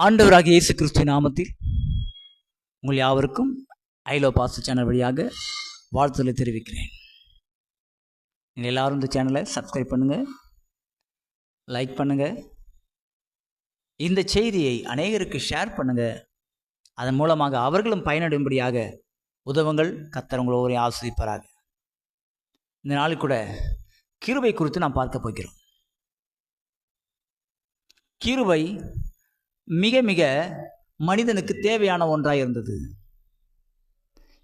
ஆண்டவராக இயேசு கிறிஸ்து நாமத்தில் உங்கள் யாவருக்கும் ஐலோ பாஸ்ட் சேனல் வழியாக வாழ்த்துதலை தெரிவிக்கிறேன். நீங்கள் எல்லாரும் இந்த சேனலை சப்ஸ்கிரைப் பண்ணுங்கள் லைக் பண்ணுங்கள் இந்த செய்தியை அநேகருக்கு ஷேர் பண்ணுங்கள் அதன் மூலமாக அவர்களும் பயனடையும்படியாக உதவுங்கள் கத்தர் உங்களை இந்த நாளில் கூட கிருபை குறித்து நாம் பார்க்க போகிறோம். கிருபை மிக மிக மனிதனுக்கு தேவையான ஒன்றாக இருந்தது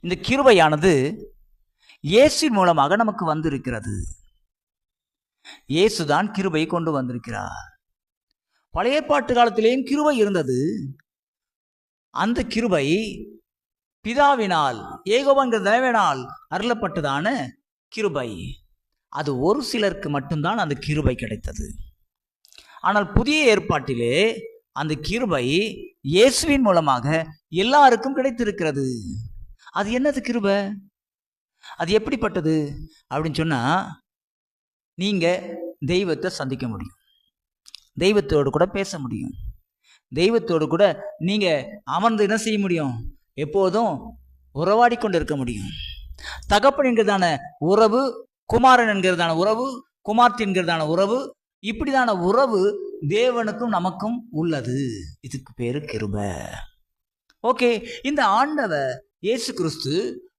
இந்த கிருபையானது இயேசுவின் மூலமாக நமக்கு வந்திருக்கிறது. இயேசுதான் கிருபை கொண்டு வந்திருக்கிறார். பழைய பாட்டு காலத்திலேயும் கிருபை இருந்தது. அந்த கிருபை பிதாவினால் ஏகோபங்கிற தேவனால் அருளப்பட்டதான கிருபை. அது ஒரு சிலருக்கு மட்டும்தான் அந்த கிருபை கிடைத்தது. ஆனால் புதிய ஏற்பாட்டிலே அந்த கிருபை இயேசுவின் மூலமாக எல்லாருக்கும் கிடைத்திருக்கிறது. அது என்னது கிருபை? அது எப்படிப்பட்டது? அப்படின்னு சொன்னால் நீங்கள் தெய்வத்தை சந்திக்க முடியும். தெய்வத்தோடு கூட பேச முடியும். தெய்வத்தோடு கூட நீங்கள் அமர்ந்து என்ன செய்ய முடியும்? எப்போதும் உறவாடி கொண்டு இருக்க முடியும். தகப்பன் என்கிறதான உறவு குமாரன் என்கிறதான உறவு குமார்த்தி என்கிறதான உறவு இப்படிதான உறவு தேவனுக்கும் நமக்கும் உள்ளது. இதுக்கு பேரு கிருப. ஓகே இந்த ஆண்டவர் இயேசு கிறிஸ்து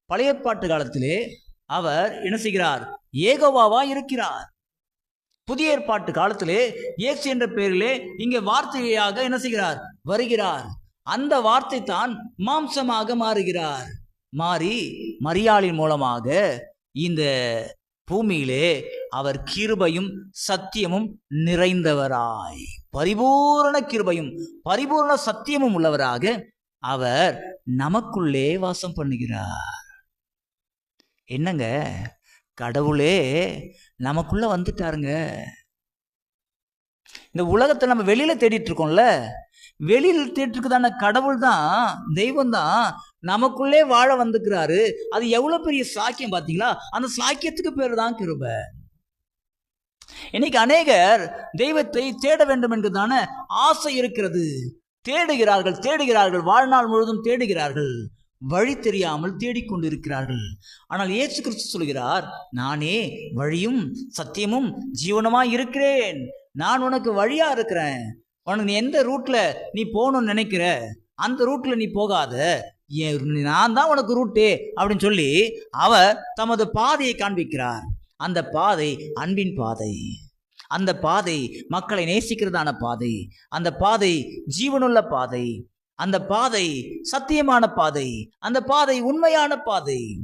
பழைய பாட்டு காலத்திலே அவர் என்ன செய்கிறார்? ஏகோவாவா இருக்கிறார். புதிய ஏற்பாட்டு காலத்திலே இயேசு என்ற பெயரிலே இங்கே வார்த்தையாக என்ன செய்கிறார்? வருகிறார். அந்த வார்த்தை தான் மாம்சமாக மாறுகிறார். மாறி மரியாளின் மூலமாக இந்த பூமியிலே அவர் கிருபையும் சத்தியமும் நிறைந்தவராய். பரிபூரண கிருபையும் பரிபூரண சத்தியமும் உள்ளவராக அவர் நமக்குள்ளே வாசம் பண்ணுகிறார். என்னங்க? கடவுளே நமக்குள்ள வந்துட்டாருங்க. இந்த உலகத்தை நம்ம வெளியில தேடிட்டு இருக்கோம்ல. வெளியில் தேடிட்டு இருக்கதான கடவுள் தான் தெய்வம் தான் நமக்குள்ளே வாழ வந்துக்கிறாரு. அது எவ்வளவு பெரிய சாக்கியம் பாத்தீங்களா? அந்த சாக்கியத்துக்கு பேர் தான் கிருபை. இன்னைக்கு அநேகர் தெய்வத்தை தேட வேண்டும் என்றுதான ஆசை இருக்கிறது. தேடுகிறார்கள் தேடுகிறார்கள். வாழ்நாள் முழுவதும் தேடுகிறார்கள். வழி தெரியாமல் தேடிக்கொண்டிருக்கிறார்கள். ஆனால் இயேசு கிறிஸ்து சொல்கிறார் நானே வழியும் சத்தியமும் ஜீவனமாய் இருக்கிறேன். நான் உனக்கு வழியா இருக்கிறேன். உனக்கு நீ எந்த ரூட்ல நீ போகணும்னு நினைக்கிற? அந்த ரூட்ல நீ போகாத. நான் தான் உனக்கு ரூட்டே. அப்படின்னு சொல்லி அவர் தமது பாதையை காண்பிக்கிறார். அந்த பாதை அன்பின் பாதை. அந்த பாதை மக்களை நேசிக்கிறதான பாதை. அந்த பாதை ஜீவனுள்ள பாதை. அந்த பாதை சத்தியமான பாதை. அந்த பாதை உண்மையான பாதை.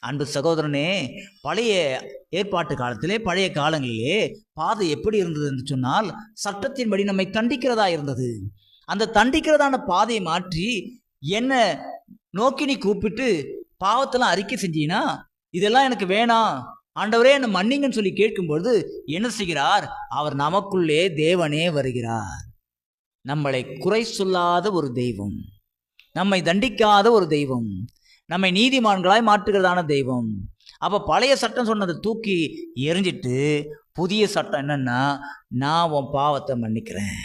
அன்பு சகோதரனே பழைய ஏற்பாட்டு காலத்திலே பழைய காலங்களிலே பாதை எப்படி இருந்தது என்று சொன்னால் சட்டத்தின்படி நம்மை தண்டிக்கிறதா இருந்தது. அந்த தண்டிக்கிறதான பாதையை மாற்றி என்ன நோக்கி நீ கூப்பிட்டு பாவத்தெல்லாம் அறிக்கை செஞ்சீங்கன்னா இதெல்லாம் எனக்கு வேணாம். ஆண்டவரே என்னை மன்னிங்கன்னு சொல்லி கேட்கும்பொழுது என்ன செய்கிறார்? அவர் நமக்குள்ளே தேவனே வருகிறார். நம்மளை குறை சொல்லாத ஒரு தெய்வம். நம்மை தண்டிக்காத ஒரு தெய்வம். நம்மை நீதிமான்களாய் மாற்றுகிறதான தெய்வம். அப்போ பழைய சட்டம் சொன்னதை தூக்கி எரிஞ்சிட்டு புதிய சட்டம் என்னன்னா நான் உன் பாவத்தை மன்னிக்கிறேன்.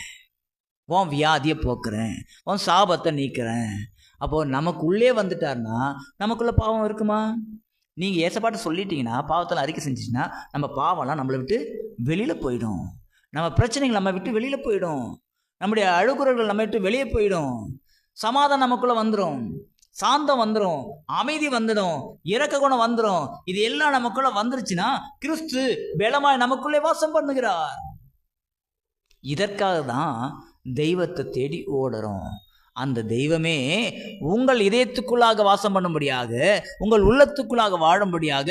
உன் வியாதியை போக்குறேன். உன் சாபத்தை நீக்கிறேன். அப்போது நமக்குள்ளே வந்துட்டார்னா நமக்குள்ளே பாவம் இருக்குமா? நீங்கள் ஏசப்பாட்டு சொல்லிட்டீங்கன்னா பாவத்தில் அறிக்கை செஞ்சிச்சின்னா நம்ம பாவம்லாம் நம்மளை விட்டு வெளியில் போயிடும். நம்ம பிரச்சனைகள் நம்ம விட்டு வெளியில் போயிடும். நம்முடைய அழுகுறல்கள் நம்ம விட்டு வெளியே போயிடும். சமாதானம் நமக்குள்ளே வந்துடும் சாந்தம் வந்துடும் அமைதி வந்துடும். இறக்க குணம் வந்துடும் இது எல்லாம் நமக்குள்ளே வந்துருச்சுன்னா கிறிஸ்து பலமாய் நமக்குள்ளே வாசம் பண்ணுகிறார். இதற்காக தான் தெய்வத்தை தேடி ஓடுறோம். அந்த தெய்வமே உங்கள் இதயத்துக்குள்ளாக வாசம் பண்ணும்படியாக உங்கள் உள்ளத்துக்குள்ளாக வாழும்படியாக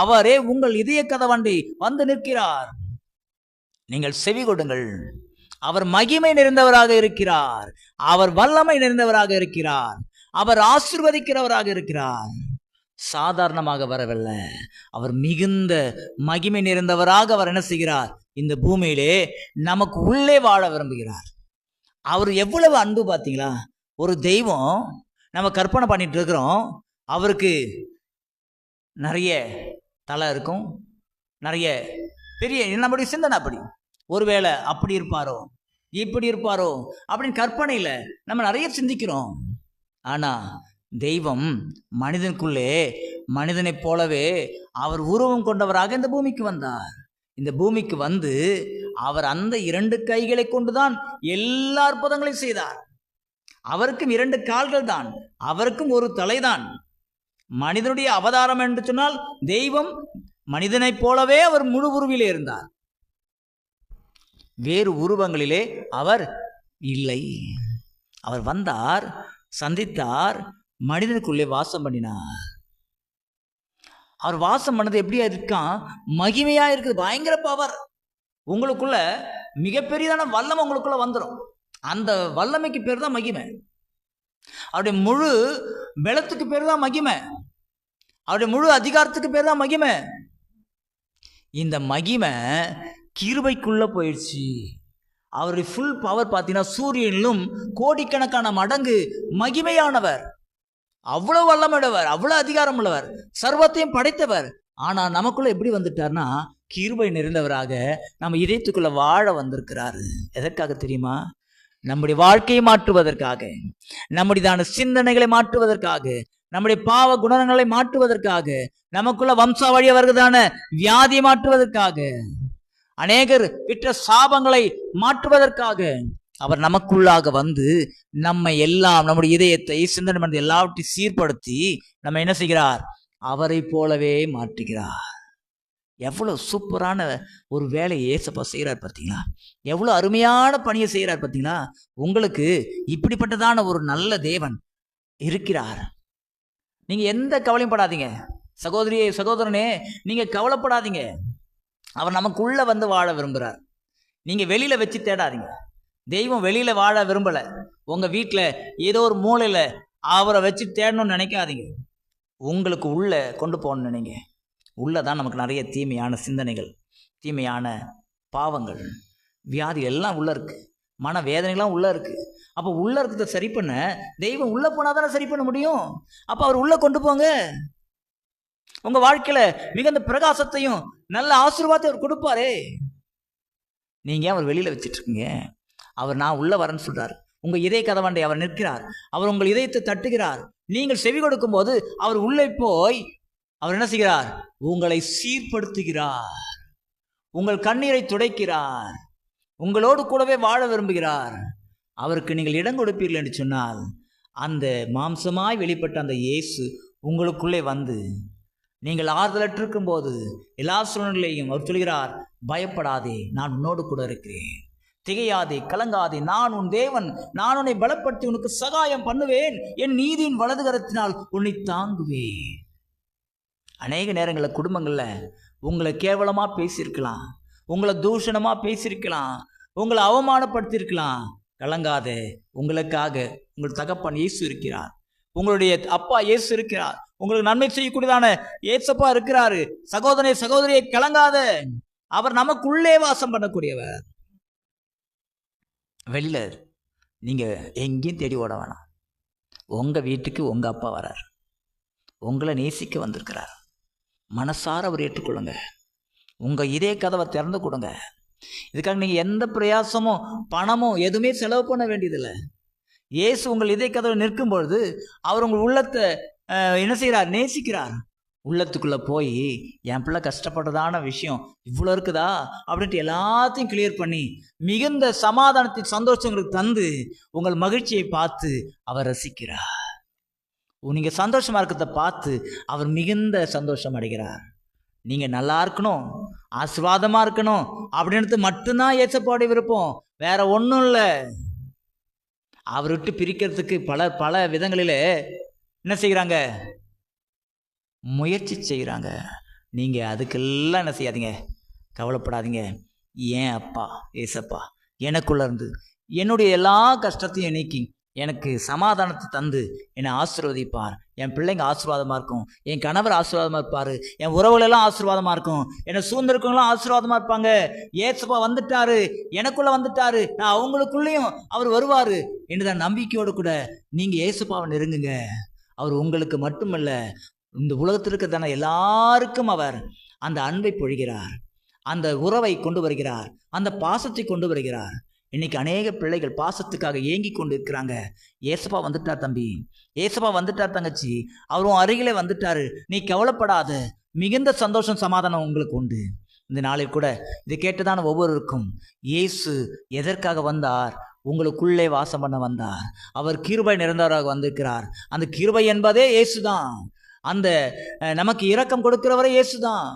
அவரே உங்கள் இதய கதவண்டி வந்து நிற்கிறார். நீங்கள் செவி கொடுங்கள். அவர் மகிமை நிறைந்தவராக இருக்கிறார். அவர் வல்லமை நிறைந்தவராக இருக்கிறார். அவர் ஆசிர்வதிக்கிறவராக இருக்கிறார். சாதாரணமாக வரவில்லை. அவர் மிகுந்த மகிமை நிறைந்தவராக அவர் என்ன செய்கிறார்? இந்த பூமியிலே நமக்கு உள்ளே வாழ விரும்புகிறார். அவர் எவ்வளவு அன்பு பார்த்தீங்களா? ஒரு தெய்வம் நம்ம கற்பனை பண்ணிட்டு இருக்கிறோம். அவருக்கு நிறைய தலை இருக்கும். நிறைய பெரிய நம்முடைய சிந்தனை அப்படி. ஒருவேளை அப்படி இருப்பாரோ? இப்படி இருப்பாரோ? அப்படின்னு கற்பனையில் நம்ம நிறைய சிந்திக்கிறோம். ஆனால் தெய்வம் மனிதனுக்குள்ளே மனிதனைப் போலவே அவர் உருவம் கொண்டவராக இந்த பூமிக்கு வந்தார். இந்த பூமிக்கு வந்து அவர் அந்த இரண்டு கைகளை கொண்டுதான் எல்லா அற்புதங்களையும் செய்தார். அவருக்கும் இரண்டு கால்கள் தான் அவருக்கும் ஒரு தலைதான். மனிதனுடைய அவதாரம் என்று சொன்னால் தெய்வம் மனிதனைப் போலவே அவர் முழு உருவிலே இருந்தார். வேறு உருவங்களிலே அவர் இல்லை. அவர் வந்தார் சந்தித்தார் மனிதனுக்குள்ளே வாசம் பண்ணினார். அவர் வாசம் பண்ணது எப்படியா இருக்கான்? மகிமையா இருக்குது பயங்கர பவர் உங்களுக்குள்ள மிகப்பெரியதான வல்லமை உங்களுக்குள்ள வந்துடும் அந்த வல்லமைக்கு பேர் தான் மகிமை. அவருடைய முழு பலத்துக்கு பேர் தான் மகிமை. அவருடைய முழு அதிகாரத்துக்கு பேர் தான் மகிமை. இந்த மகிமை கிருபைக்குள்ளே போயிடுச்சு. அவருடைய ஃபுல் பவர் பார்த்தீங்கன்னா சூரியனிலும் கோடிக்கணக்கான மடங்கு மகிமையானவர். அவ்வளோ வல்லமையுள்ளவர் அவ்வளோ அதிகாரம் உள்ளவர் சர்வத்தையும் படைத்தவர். ஆனால் நமக்குள்ளே எப்படி வந்துட்டார்னா கிருபை நிறைந்தவராக நம்ம இதயத்துக்குள்ள வாழ வந்திருக்கிறாரு. எதற்காக தெரியுமா? நம்முடைய வாழ்க்கையை மாற்றுவதற்காக நம்முடையதான சிந்தனைகளை மாற்றுவதற்காக நம்முடைய பாவ குணங்களை மாற்றுவதற்காக நமக்குள்ள வம்சாவழி அவர்களான வியாதியை மாற்றுவதற்காக அநேகர் விற்ற சாபங்களை மாற்றுவதற்காக அவர் நமக்குள்ளாக வந்து நம்மை எல்லாம் நம்முடைய இதயத்தை சிந்தனை எல்லாவற்றையும் சீர்படுத்தி நம்ம என்ன செய்கிறார்? அவரை போலவே மாற்றுகிறார். எவ்வளோ சூப்பரான ஒரு வேலையை ஏசப்பா செய்கிறார் பார்த்தீங்களா? எவ்வளோ அருமையான பணியை செய்கிறார் பார்த்தீங்களா? உங்களுக்கு இப்படிப்பட்டதான ஒரு நல்ல தேவன் இருக்கிறார். நீங்கள் எந்த கவலையும் படாதீங்க. சகோதரியே சகோதரனே நீங்கள் கவலைப்படாதீங்க. அவர் நமக்குள்ளே வந்து வாழ விரும்புகிறார் நீங்கள் வெளியில் வச்சு தேடாதீங்க. தெய்வம் வெளியில் வாழ விரும்பலை. உங்கள் வீட்டில் ஏதோ ஒரு மூலையில் அவரை வச்சு தேடணும்னு நினைக்காதீங்க. உங்களுக்கு உள்ளே கொண்டு போகணும்னு நினைங்க. உள்ளே தான் நமக்கு நிறைய தீமையான சிந்தனைகள் தீமையான பாவங்கள் வியாதி எல்லாம் உள்ளே இருக்குது மன வேதனைகள்லாம் உள்ளே இருக்குது அப்போ உள்ளே இருக்கிறத சரி பண்ண தெய்வம் உள்ளே போனால் தானே சரி பண்ண முடியும்? அப்போ அவர் உள்ளே கொண்டு போங்க. உங்கள் வாழ்க்கையில் மிகுந்த பிரகாசத்தையும் நல்ல ஆசீர்வாதத்தை அவர் கொடுப்பாரே. நீங்கள் ஏன் அவர் வெளியில் வச்சிட்ருக்கீங்க அவர் நான் உள்ளே வரேன்னு சொல்கிறார் உங்கள் இதய கதவாண்டை அவர் நிற்கிறார். அவர் உங்கள் இதயத்தை தட்டுகிறார். நீங்கள் செவி கொடுக்கும்போது அவர் உள்ளே போய் அவர் என்ன செய்கிறார்? உங்களை சீர்படுத்துகிறார். உங்கள் கண்ணீரை துடைக்கிறார். உங்களோடு கூடவே வாழ விரும்புகிறார். அவருக்கு நீங்கள் இடம் கொடுப்பீர்கள் என்று சொன்னால் அந்த மாம்சமாய் வெளிப்பட்ட அந்த இயேசு உங்களுக்குள்ளே வந்து நீங்கள் ஆறுதலற்றிருக்கும் போது எல்லா சூழ்நிலையும் அவர் சொல்கிறார் பயப்படாதே நான் உன்னோடு கூட இருக்கிறேன். திகையாதே கலங்காதே நான் உன் தேவன். நான் உன்னை பலப்படுத்தி உனக்கு சகாயம் பண்ணுவேன். என் நீதியின் வலது கரத்தினால் உன்னை தாங்குவேன். அநேக நேரங்களில் குடும்பங்களில் உங்களை கேவலமாக பேசியிருக்கலாம் உங்களை தூஷணமாக பேசியிருக்கலாம் உங்களை அவமானப்படுத்தியிருக்கலாம். கலங்காதே உங்களுக்காக உங்கள் தகப்பன் இயேசு இருக்கிறார். உங்களுடைய அப்பா இயேசு இருக்கிறார். உங்களுக்கு நன்மை செய்யக்கூடியதான ஏசப்பா இருக்கிறாரு. சகோதரி சகோதரியை கலங்காத. அவர் நமக்குள்ளே வாசம் பண்ணக்கூடியவர். வெளியில நீங்க எங்கேயும் தேடி ஓட வேணாம். உங்க வீட்டுக்கு உங்க அப்பா வரார். உங்களை நேசிக்க வந்திருக்கிறார். மனசார அவர் ஏற்றுக்கொள்ளுங்க. உங்கள் இதே கதவை திறந்து கொடுங்க. இதுக்காக நீங்கள் எந்த பிரயாசமும் பணமும் எதுவுமே செலவு பண்ண வேண்டியதில்லை. இயேசு உங்கள் இதே கதவை நிற்கும் பொழுது அவர் உங்கள் உள்ளத்தை என்ன செய்கிறார்? நேசிக்கிறார். உள்ளத்துக்குள்ளே போய் என் பிள்ளை கஷ்டப்பட்டதான விஷயம் இவ்வளோ இருக்குதா? அப்படின்ட்டு எல்லாத்தையும் கிளியர் பண்ணி மிகுந்த சமாதானத்தின் சந்தோஷங்களுக்கு தந்து உங்கள் மகிழ்ச்சியை பார்த்து அவர் ரசிக்கிறார். நீங்கள் சந்தோஷமாக இருக்கிறத பார்த்து அவர் மிகுந்த சந்தோஷம் அடைகிறார். நீங்கள் நல்லா இருக்கணும் ஆசிர்வாதமாக இருக்கணும் அப்படின்றது மட்டும்தான் ஏசப்பாடு விருப்பம். வேற ஒன்றும் இல்லை. அவர் விட்டு பிரிக்கிறதுக்கு பல பல விதங்களில் என்ன செய்கிறாங்க? முயற்சி செய்கிறாங்க. நீங்கள் அதுக்கெல்லாம் என்ன செய்யாதீங்க. கவலைப்படாதீங்க. ஏன் அப்பா ஏசப்பா எனக்குள்ளே இருந்து என்னுடைய எல்லா கஷ்டத்தையும் நீக்கி எனக்கு சமாதானத்தை தந்து என்னை ஆசீர்வதிப்பார். என் பிள்ளைங்க ஆசீர்வாதமாக இருக்கும். என் கணவர் ஆசீர்வாதமாக இருப்பார். என் உறவுகளெல்லாம் ஆசீர்வாதமாக இருக்கும். என்னை சூழ்ந்திருக்கவங்களாம் ஆசீர்வாதமாக இருப்பாங்க. ஏசப்பா வந்துட்டாரு. எனக்குள்ளே வந்துட்டாரு. நான் அவங்களுக்குள்ளேயும் அவர் வருவார். என்றுதான் நம்பிக்கையோடு கூட நீங்கள் ஏசப்பாவை நெருங்குங்க. அவர் உங்களுக்கு மட்டுமல்ல இந்த உலகத்தில் இருக்கிறதான எல்லாருக்கும் அவர் அந்த அன்பை பொழிகிறார். அந்த உறவை கொண்டு வருகிறார். அந்த பாசத்தை கொண்டு வருகிறார். இன்னைக்கு அநேக பிள்ளைகள் பாசத்துக்காக ஏங்கி கொண்டு இருக்கிறாங்க ஏசப்பா வந்துட்டார் தம்பி. ஏசப்பா வந்துட்டார் தங்கச்சி. அவரும் அருகிலே வந்துட்டாரு. நீ கவலைப்படாத. மிகுந்த சந்தோஷம் சமாதானம் உங்களுக்கு உண்டு. இந்த நாளில் கூட இதை கேட்டுதான ஒவ்வொருவருக்கும். இயேசு எதற்காக வந்தார்? உங்களுக்குள்ளே வாசம் பண்ண வந்தார். அவர் கிருபை நிரந்தராக வந்திருக்கிறார். அந்த கிருபை என்பதே இயேசுதான். அந்த நமக்கு இரக்கம் கொடுக்கிறவரே இயேசுதான்.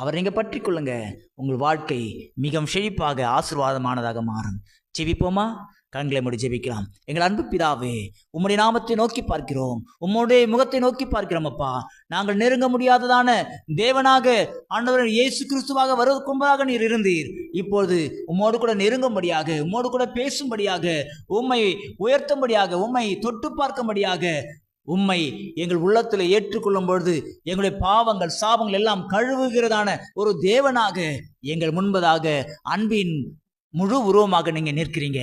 அவர் நீங்கள் பற்றி கொள்ளுங்க. உங்கள் வாழ்க்கை மிகவும் செழிப்பாக ஆசீர்வாதமானதாக மாறும். ஜெபிப்போமா? கண்களை மூடி ஜெபிக்கலாம். எங்கள் அன்பு பிதாவே உம்முடைய நாமத்தை நோக்கி பார்க்கிறோம். உம்முடைய முகத்தை நோக்கி பார்க்கிறோம் அப்பா. நாங்கள் நெருங்க முடியாததான தேவனாக ஆண்டவர் இயேசு கிறிஸ்துவாக வருவதற்கு முன்பாக நீர் இருந்தீர். இப்பொழுது உம்மோடு கூட நெருங்கும்படியாக உம்மோடு கூட பேசும்படியாக உம்மை உயர்த்தும்படியாக உம்மை தொட்டு பார்க்கும்படியாக உம்மை எங்கள் உள்ளத்தில் ஏற்றுக்கொள்ளும் பொழுது எங்களுடைய பாவங்கள் சாபங்கள் எல்லாம் கழுவுகிறதான ஒரு தேவனாக எங்கள் முன்பதாக அன்பின் முழு உருவமாக நீங்க நிற்கிறீங்க.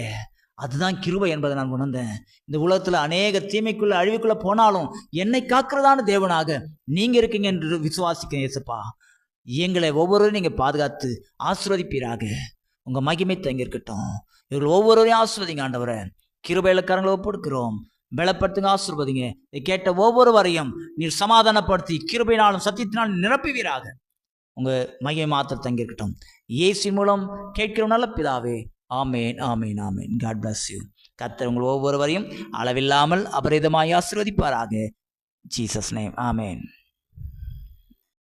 அதுதான் கிருபை என்பதை நான் உணர்ந்தேன். இந்த உலகத்தில் அநேக தீமைக்குள்ள அழிவுக்குள்ள போனாலும் என்னை காக்கிறதான தேவனாக நீங்க இருக்கீங்க என்று விசுவாசிக்கிறேன் இயேசுப்பா. எங்களை ஒவ்வொருவரையும் நீங்க பாதுகாத்து ஆசிர்வதிப்பீராக. உங்க மகிமை தங்கியிருக்கட்டும். இவர்கள் ஒவ்வொருவரையும் ஆசிர்வதிங்க ஆண்டவரை. கிருபையில கரங்களை ஒப்படுக்கிறோம் பலப்படுத்துங்க ஆசிர்வதிங்க. இதை கேட்ட ஒவ்வொருவரையும் நீர் சமாதானப்படுத்தி கிருபையினாலும் சத்தியத்தினாலும் நிரப்புவீராக. உங்கள் மகிமை மாத்திரம் தங்கி இருக்கட்டும் மூலம் கேட்கிற நல்ல பிதாவே ஆமேன் ஆமேன் ஆமேன். காட் பிளஸ் யூ கத்தர் உங்கள் ஒவ்வொருவரையும் அளவில்லாமல் அபரிதமாய் ஆசிர்வதிப்பாராக. ஜீசஸ் நேம் ஆமேன்.